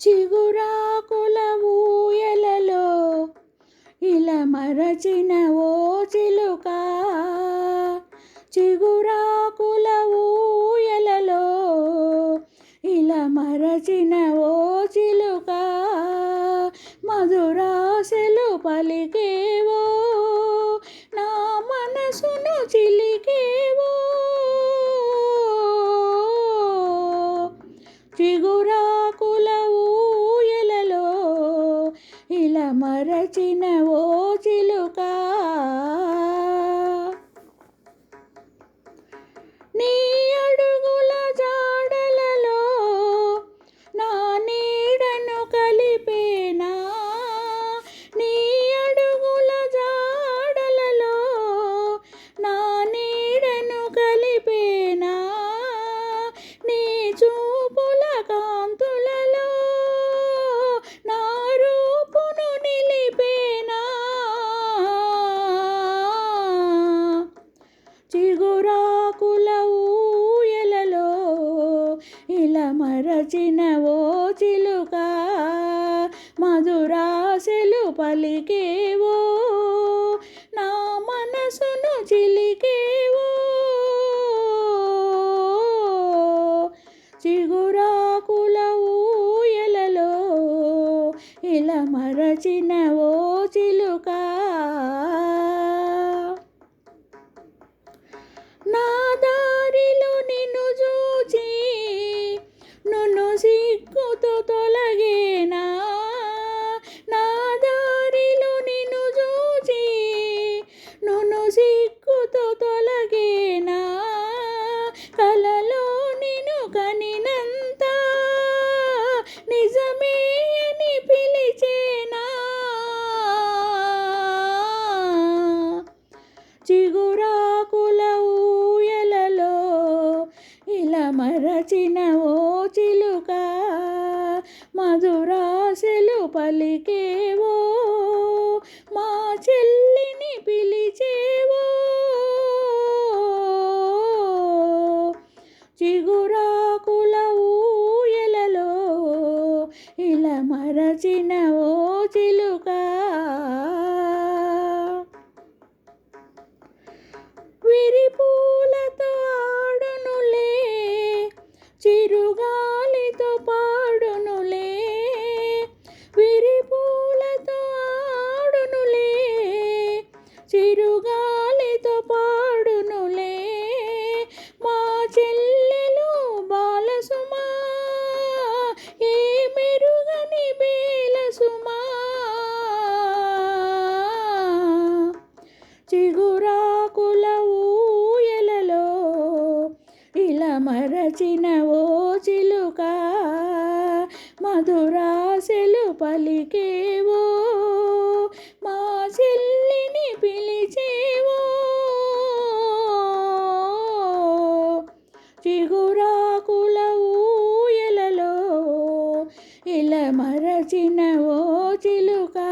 చిగురాకుల ఊయలలో ఇలా మరచిన ఓ చిలుక. చిగురాకుల ఊయలలో ఇలా మరచిన ఓ చిలుక. మధురాశలు పలికేవో నా మనసును చిలికేవో. చిగు చిన్న ఓ చిలుక. నీ మరచిన ఓ చిలుక మధురాశలు పలికేవో నా మనసును చిలికేవో. చిగురాకుల ఊయలలో ఇలా మరచినవో మరచిన ఓ చిలుక మధురాశలు పలికేవో మా చెల్లిని పిలిచేవో. చిగురాకుల ఊయలలో ఇలా మరచిన ఓ చిలుకా చిరుగాలితో పాడునులే. మా చెల్లెలు బాలసుమా ఏ మెరుగని బేలసుమా. చిగురాకుల ఊయలలో ఇలా మరచిన ఓ చిలుక మధురాశలు పలికేవో చిగురాకుల ఊయలలో ఇలా మరచిన ఓ చిలుకా